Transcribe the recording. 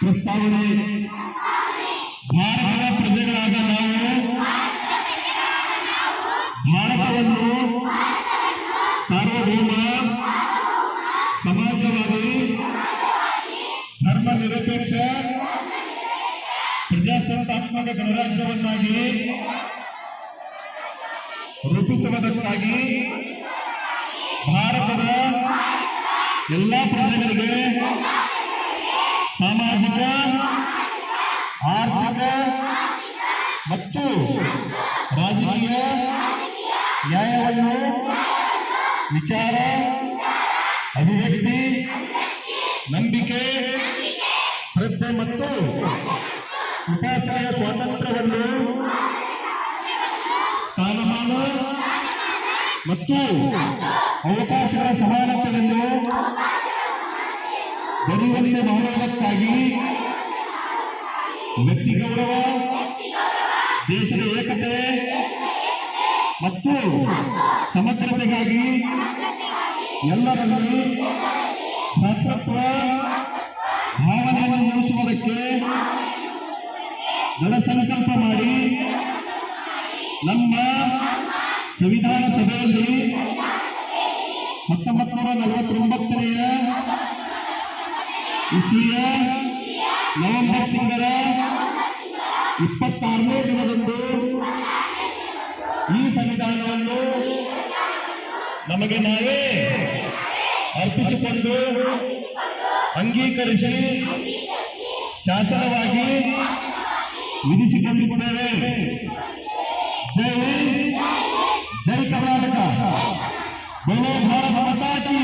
ಪ್ರಸ್ತಾವನೆ ಭಾರತದ ಪ್ರಜೆಗಳಾದ ನಾವು, ಭಾರತವನ್ನು ಸಾರ್ವಭೌಮ, ಸಮಾಜವಾದಿ ಧರ್ಮ ನಿರಪೇಕ್ಷ ಪ್ರಜಾಸತ್ತಾತ್ಮಕ ಗಣರಾಜ್ಯವನ್ನಾಗಿ ರೂಪಿಸುವುದಕ್ಕಾಗಿ ಭಾರತದ ಎಲ್ಲ ಪ್ರಜೆಗಳಿಗೆ ಮತ್ತು ರಾಜಕೀಯ, ನ್ಯಾಯವನ್ನು, ವಿಚಾರ, ಅಭಿವ್ಯಕ್ತಿ, ನಂಬಿಕೆ, ಶ್ರದ್ಧೆ ಮತ್ತು ಉಪಾಸನೆಯ ಸ್ವಾತಂತ್ರ್ಯವನ್ನು ಸ್ಥಾನಮಾನ ಮತ್ತು ಅವಕಾಶಗಳ ಸಮಾನತೆಯನ್ನು ಬರುವಂತೆ ಮಾಡುವುದಕ್ಕಾಗಿ ವ್ಯಕ್ತಿ ಗೌರವ ದೇಶದ ಏಕತೆ ಮತ್ತು ಸಮಗ್ರತೆಗಾಗಿ ಎಲ್ಲರಲ್ಲಿ ಭ್ರಾತೃತ್ವ ಭಾವನೆಯನ್ನು ಮೂಡಿಸುವುದಕ್ಕೆ ದೃಢ ಸಂಕಲ್ಪ ಮಾಡಿ ನಮ್ಮ ಸಂವಿಧಾನ ಸಭೆಯಲ್ಲಿ ಹತ್ತೊಂಬತ್ತು ನೂರ ನಲವತ್ತೊಂಬತ್ತನೆಯ ಇಸಿಯ ನವೆಂಬರ್ ತಿಂಗಳ ಇಪ್ಪತ್ತಾರನೇ ದಿನದಂದು ಈ ಸಂವಿಧಾನವನ್ನು ನಮಗೆ ನಾವೇ ಅರ್ಪಿಸಿಕೊಂಡು ಅಂಗೀಕರಿಸಿ ಶಾಸನವಾಗಿ ವಿಧಿಸಿಕೊಂಡಿದ್ದೇವೆ. ಜೈ ಹಿಂದ್, ಜೈ ಕರ್ನಾಟಕ. ಭಾರತ.